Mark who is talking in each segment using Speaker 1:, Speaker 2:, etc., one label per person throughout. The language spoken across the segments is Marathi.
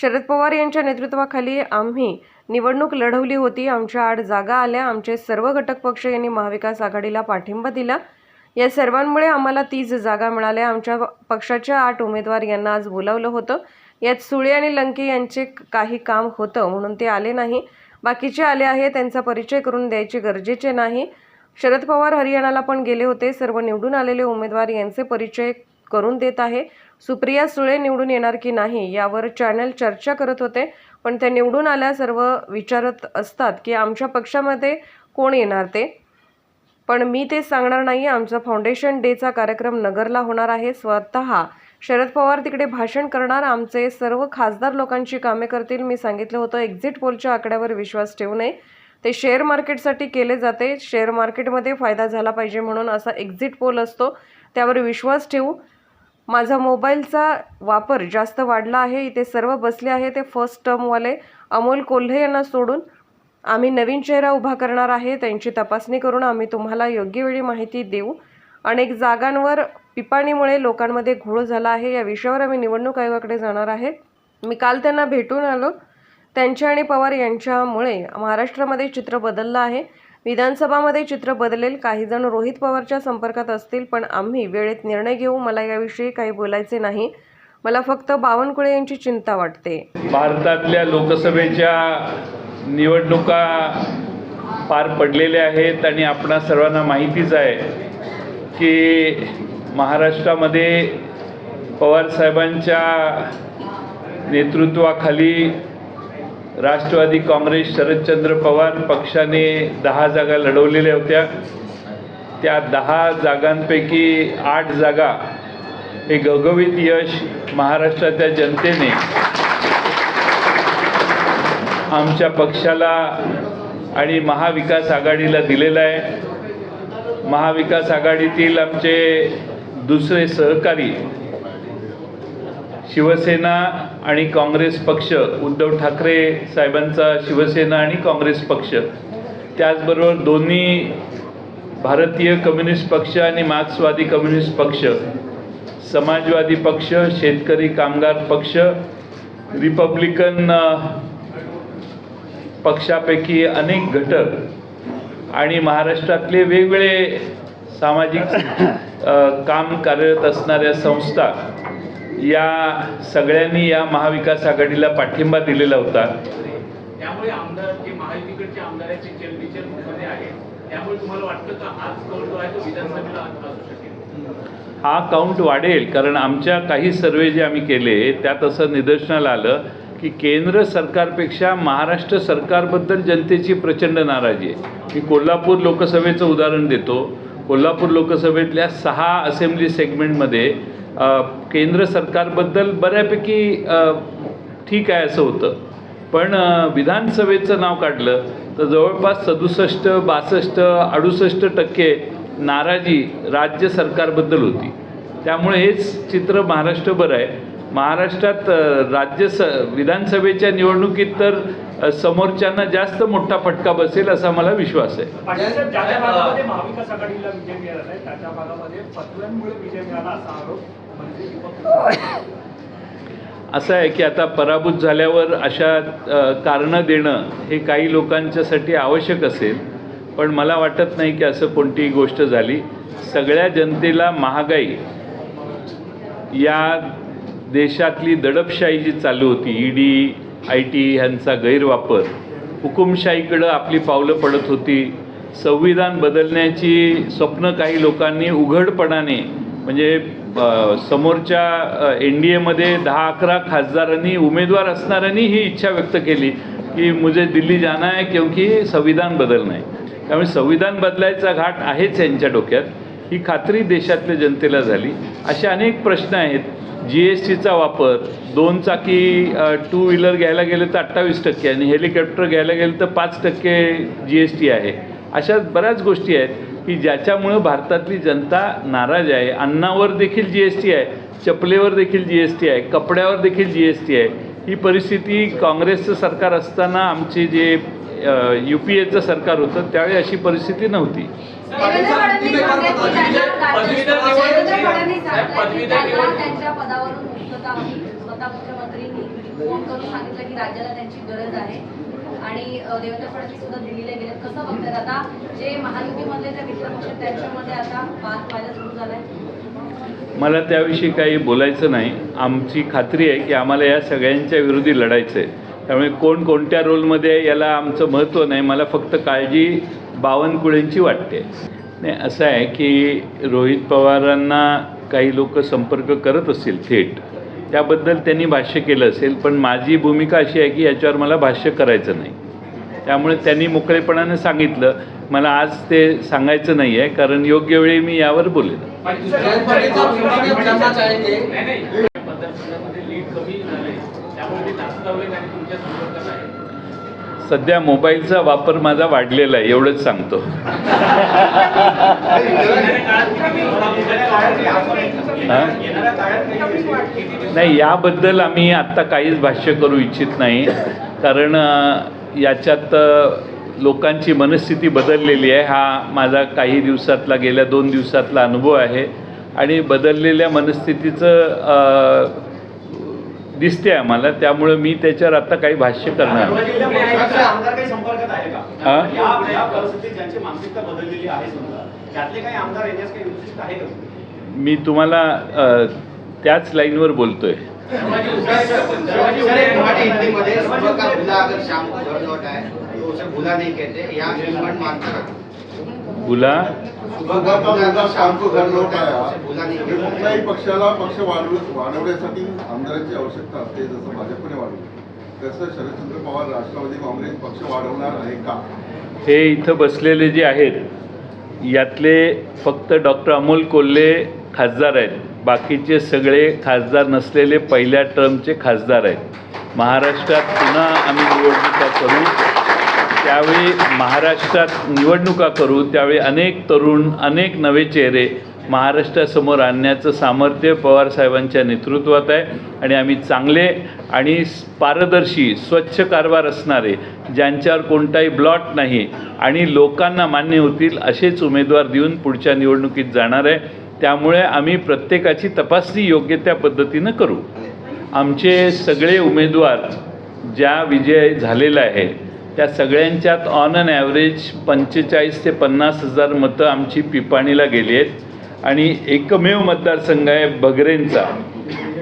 Speaker 1: शरद पवार यांच्या नेतृत्वाखाली आम्ही निवडणूक लढवली होती. आमच्या आठ जागा आल्या. आमचे सर्व घटक पक्ष यांनी महाविकास आघाडीला पाठिंबा दिला. या सर्वांमुळे आम्हाला तीच जागा मिळाल्या आमच्या पक्षाच्या आठ उमेदवार यांना आज बोलावलं होतं. यात सुळे आणि लंके यांचे काही काम होतं म्हणून ते आले नाही. बाकीचे आले आहे त्यांचा परिचय करून द्यायचे गरजेचे नाही. शरद पवार हरियाणाला पण गेले होते. सर्व निवडून आलेले उमेदवार यांचे परिचय करून देत आहे. सुप्रिया सुळे निवडून येणार की नाही यावर चॅनल चर्चा करत होते पण त्या निवडून आल्या सर्व विचारत असतात की आमच्या पक्षामध्ये कोण येणार ते. पण मी ते सांगणार नाही आमचा फाउंडेशन डेचा कार्यक्रम नगरला होणार आहे स्वतः शरद पवार तिकडे भाषण करणार आमचे सर्व खासदार लोकांची कामे करतील मी सांगितलं होतं एक्झिट पोलच्या आकड्यावर विश्वास ठेवू नये. ते शेअर मार्केटसाठी केले जाते शेअर मार्केटमध्ये फायदा झाला पाहिजे म्हणून असा एक्झिट पोल असतो त्यावर विश्वास ठेवू. माझा मोबाईलचा वापर जास्त वाढला आहे. इथे सर्व बसले आहे ते फर्स्ट टर्मवाले अमोल कोल्हे यांना सोडून आम्ही नवीन चेहरा उभा करणार आहे. त्यांची तपासणी करून आम्ही तुम्हाला योग्य वेळी माहिती देऊ. अनेक जागांवर पिपाणीमुळे लोकांमध्ये घोळ झाला आहे. या विषयावर आम्ही निवडणूक आयोगाकडे जाणार आहे. मी काल त्यांना भेटून आलो. त्यांच्या आणि पवार यांच्यामुळे महाराष्ट्रामध्ये चित्र बदललं आहे. विधानसभामध्ये चित्र बदलेल. काही जण रोहित पवारच्या संपर्कात असतील पण आम्ही वेळेत निर्णय घेऊ. मला याविषयी काही बोलायचे नाही. मला फक्त बावनकुळे यांची चिंता वाटते.
Speaker 2: भारतातल्या लोकसभेच्या निवडणुका पार पडलेल्या आहेत आणि आपणा सर्वांना माहितीच आहे की महाराष्ट्रामध्ये पवारसाहेबांच्या नेतृत्वाखाली राष्ट्रवादी काँग्रेस शरदचंद्र पवार पक्षाने दहा जागा लढवलेल्या होत्या. त्या दहा जागांपैकी आठ जागा हे गवगवीत यश महाराष्ट्राच्या जनतेने आमच्या पक्षाला आणि महाविकास आघाडीला दिलेलं आहे. महाविकास आघाडीतील आमचे दुसरे सहकारी शिवसेना आणि काँग्रेस पक्ष उद्धव ठाकरे साहेबांचा शिवसेना आणि काँग्रेस पक्ष. त्याचबरोबर दोन्ही भारतीय कम्युनिस्ट पक्ष आणि मार्क्सवादी कम्युनिस्ट पक्ष. समाजवादी पक्ष शेतकरी कामगार पक्ष रिपब्लिकन पक्षापैकी अनेक घटक आणि महाराष्ट्रातले वेगवेगळे सामाजिक काम कार्यरत असणाऱ्या संस्था या सगळ्यांनी या महाविकास आघाडीला पाठिंबा दिलेला होता.
Speaker 3: त्यामुळे आमदार जे महायुतीकडचे आमदारांचे चलबिचलमध्ये आहे त्यामुळे तुम्हाला वाटतं का हाच कौल जो आहे तो विधानसभेला असू शकेल?
Speaker 2: हा काउंट वाढेल कारण आमच्या काही सर्वे जे आम्ही केले त्यात असं निदर्शनाला आलं की केंद्र सरकारपेक्षा महाराष्ट्र सरकारबद्दल जनतेची प्रचंड नाराजी आहे. मी कोल्हापूर लोकसभेचं उदाहरण देतो. कोल्हापूर लोकसभेतल्या सहा असेंब्ली सेगमेंटमध्ये केंद्र सरकारबद्दल बऱ्यापैकी ठीक आहे असं होतं. पण विधानसभेचं नाव काढलं तर जवळपास सदुसष्ट बासष्ट अडुसष्ट टक्के नाराजी राज्य सरकारबद्दल होती. त्यामुळे हेच चित्र महाराष्ट्रभर आहे. महाराष्ट्रात राज्य स विधानसभेच्या निवडणुकीत तर समोरच्यांना जास्त मोठा फटका बसेल असा मला विश्वास आहे.
Speaker 3: भागामध्ये असं
Speaker 2: आहे की आता पराभूत झाल्यावर अशा कारणं देणं हे काही लोकांच्यासाठी आवश्यक असेल पण मला वाटत नाही की असं कोणतीही गोष्ट झाली. सगळ्या जनतेला महागाई या देशातली दडपशाही जी चालू होती. ई डी आय टी ह्यांचा गैरवापर. हुकुमशाहीकडं आपली पावलं पडत होती. संविधान बदलण्याची स्वप्न काही लोकांनी उघडपणाने म्हणजे समोरच्या एन डी एमध्ये दहा अकरा खासदारांनी उमेदवार असणाऱ्यांनी ही इच्छा व्यक्त केली की मुझे दिल्ली जाना आहे क्योंकि संविधान बदलणं आहे. त्यामुळे संविधान बदलायचा घाट आहेच यांच्या डोक्यात. ही खात्री देशातल्या जनतेला झाली. असे अनेक प्रश्न आहेत. जी एस टीचा वापर दोन चाकी टू व्हीलर घ्यायला गेलं तर अठ्ठावीस टक्के आणि हेलिकॉप्टर घ्यायला गेलं तर पाच टक्के जी एस टी आहे. अशा बऱ्याच गोष्टी आहेत की ज्याच्यामुळं भारतातली जनता नाराज आहे. अन्नावर देखील जी एस टी आहे. चपलेवर देखील जी एस टी आहे. कपड्यावर देखील जी एस टी आहे. ही परिस्थिती काँग्रेसचं सरकार असताना आमचे जे यू पी एचं सरकार होतं त्यावेळी अशी परिस्थिती नव्हती.
Speaker 4: पदावरून आणि देवेंद्र फडणवीस सुद्धा दिल्लीला गेलेत. कसं बघतात आता जे महायुतीमधले त्या मित्रपक्ष आहेत, त्यांच्यामध्ये आता वाद व्हायला सुरू झालाय?
Speaker 2: मला त्याविषयी काही बोलायचं नाही. आमची खात्री आहे की आम्हाला या सगळ्यांच्या विरोधी लढायचं आहे. त्यामुळे कोण कोणत्या रोलमध्ये आहे याला आमचं महत्त्व नाही. मला फक्त काळजी बावनकुळेंची वाटते. नाही असं आहे की रोहित पवारांना काही लोक संपर्क करत असतील थेट. त्याबद्दल त्यांनी भाष्य केलं असेल पण माझी भूमिका अशी आहे की याच्यावर मला भाष्य करायचं नाही. त्यामुळे त्यांनी मोकळेपणाने सांगितलं. मला आज ते सांगायचं नाही आहे कारण योग्य वेळी मी यावर बोलेन
Speaker 5: जयंत पाटीलचा व्यक्तिगत त्यांना चाहेंगे
Speaker 3: नाही नाही मतदारसंघामध्ये लीड कमी झालंय त्यामुळे ते नाचतावेत आणि तुमच्या संपर्कात आहे
Speaker 2: सध्या मोबाईलचा वापर माझा वाढलेला आहे एवढंच सांगतो. नाही याबद्दल आम्ही आत्ता काहीच भाष्य करू इच्छित नाही. कारण याच्यात लोकांची मनस्थिती बदललेली आहे. हा माझा काही दिवसातला गेल्या दोन दिवसातला अनुभव आहे. आणि बदललेल्या मनस्थितीचं दिसते आम्हाला त्यामुळं मी त्याच्यावर आता काही भाष्य करणार हा? मी तुम्हाला त्याच लाईनवर बोलतोय.
Speaker 6: हमारे घर लौट
Speaker 7: कुठल्याही पक्षाला पक्ष वाढव वाढवण्यासाठी आमदारांची आवश्यकता असते जसं भाजपने वाढवली. तसं शरदचंद्र पवार राष्ट्रवादी काँग्रेस पक्ष वाढवणार आहे का?
Speaker 2: हे इथं बसलेले जे आहेत यातले फक्त डॉक्टर अमोल कोल्हे खासदार आहेत. बाकीचे सगळे खासदार नसलेले पहिल्या टर्मचे खासदार आहेत. महाराष्ट्रात पुन्हा आम्ही निवडणुका करू. त्यावेळी महाराष्ट्रात निवडणुका करू त्यावेळी अनेक तरुण अनेक नवे चेहरे महाराष्ट्रासमोर आणण्याचं सामर्थ्य पवारसाहेबांच्या नेतृत्वात आहे. आणि आम्ही चांगले आणि पारदर्शी स्वच्छ कारभार असणारे ज्यांच्यावर कोणताही ब्लॉट नाही आणि लोकांना मान्य होतील असेच उमेदवार देऊन पुढच्या निवडणुकीत जाणार आहे. त्यामुळे आम्ही प्रत्येकाची तपासणी योग्य त्या पद्धतीनं करू. आमचे सगळे उमेदवार ज्या विजय झालेला आहे त्या सगळ्यांच्यात ऑन अन ॲव्हरेज पंचेचाळीस ते पन्नास हजार मतं आमची पिपाणीला गेली आहेत. आणि एकमेव मतदारसंघ आहे बगरेंचा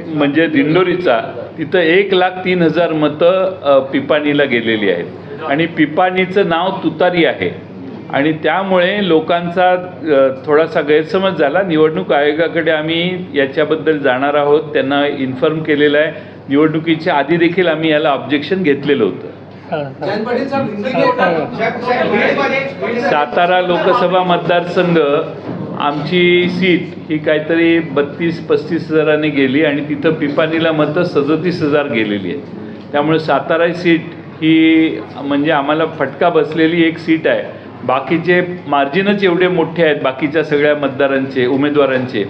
Speaker 2: म्हणजे दिंडोरीचा. तिथं एक लाख तीन हजार मतं पिपाणीला गेलेली आहेत. आणि पिपाणीचं नाव तुतारी आहे. आणि त्यामुळे लोकांचा थोडासा गैरसमज झाला. निवडणूक आयोगाकडे आम्ही याच्याबद्दल जाणार आहोत. त्यांना इन्फॉर्म केलेलं आहे. निवडणुकीच्या आधी देखील आम्ही याला ऑब्जेक्शन घेतलेलं होतं. सातारा लोकसभा मतदारसंघ आमची सीट ही काहीतरी बत्तीस पस्तीस हजाराने गेली आणि तिथं पिपाणीला मतं सदतीस हजार गेलेली आहे त्यामुळे सातारा सीट ही म्हणजे आम्हाला फटका बसलेली एक सीट आहे. बाकीचे मार्जिनच एवढे मोठे आहेत बाकीच्या सगळ्या मतदारांचे उमेदवारांचे.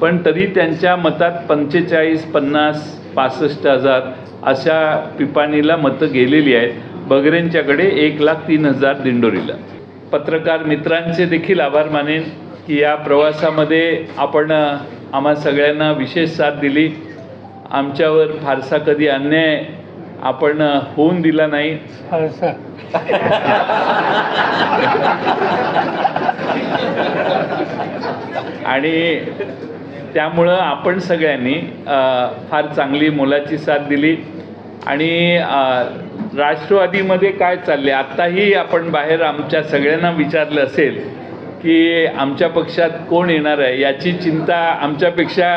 Speaker 2: पण तरी त्यांच्या मतात पंचेचाळीस पन्नास पासष्ट हजार अशा पिपाणीला मतं गेलेली आहेत. बगरेंच्याकडे एक लाख तीन हजार दिंडोरीला. पत्रकार मित्रांचे देखील आभार मानेन की या प्रवासामध्ये आपण आम्हा सगळ्यांना विशेष साथ दिली. आमच्यावर फारसा कधी अन्याय आपण होऊन दिला नाही. आणि त्यामुळं आपण सगळ्यांनी फार चांगली मोलाची साथ दिली. आणि राष्ट्रवादीमध्ये काय चालले आत्ताही आपण बाहेर आमच्या सगळ्यांना विचारलं असेल की आमच्या पक्षात कोण येणार आहे? याची चिंता आमच्यापेक्षा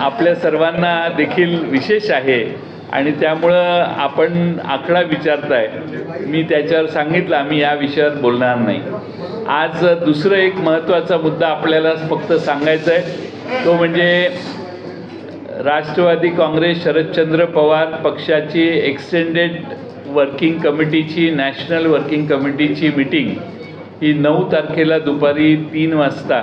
Speaker 2: आपल्या सर्वांना देखील विशेष आहे. आणि त्यामुळं आपण आकडा विचारताय. मी त्याच्यावर सांगितलं आम्ही या विषयावर बोलणार नाही. आज दुसरं एक महत्त्वाचा मुद्दा आपल्याला फक्त सांगायचा आहे तो म्हणजे राष्ट्रवादी काँग्रेस शरदचंद्र पवार पक्षाची एक्सटेंडेड वर्किंग कमिटीची नॅशनल वर्किंग कमिटीची मिटिंग ही नऊ तारखेला दुपारी तीन वाजता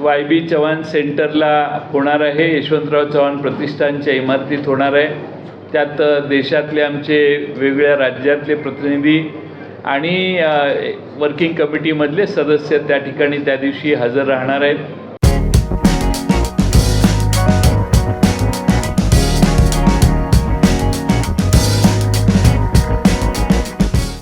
Speaker 2: वाय बी चव्हाण सेंटरला होणार आहे. यशवंतराव चव्हाण प्रतिष्ठानच्या इमारतीत होणार आहे. त्यात देशातले आमचे वेगवेगळ्या राज्यातले प्रतिनिधी आणि वर्किंग कमिटीमधले सदस्य त्या ठिकाणी त्या दिवशी हजर राहणार आहेत.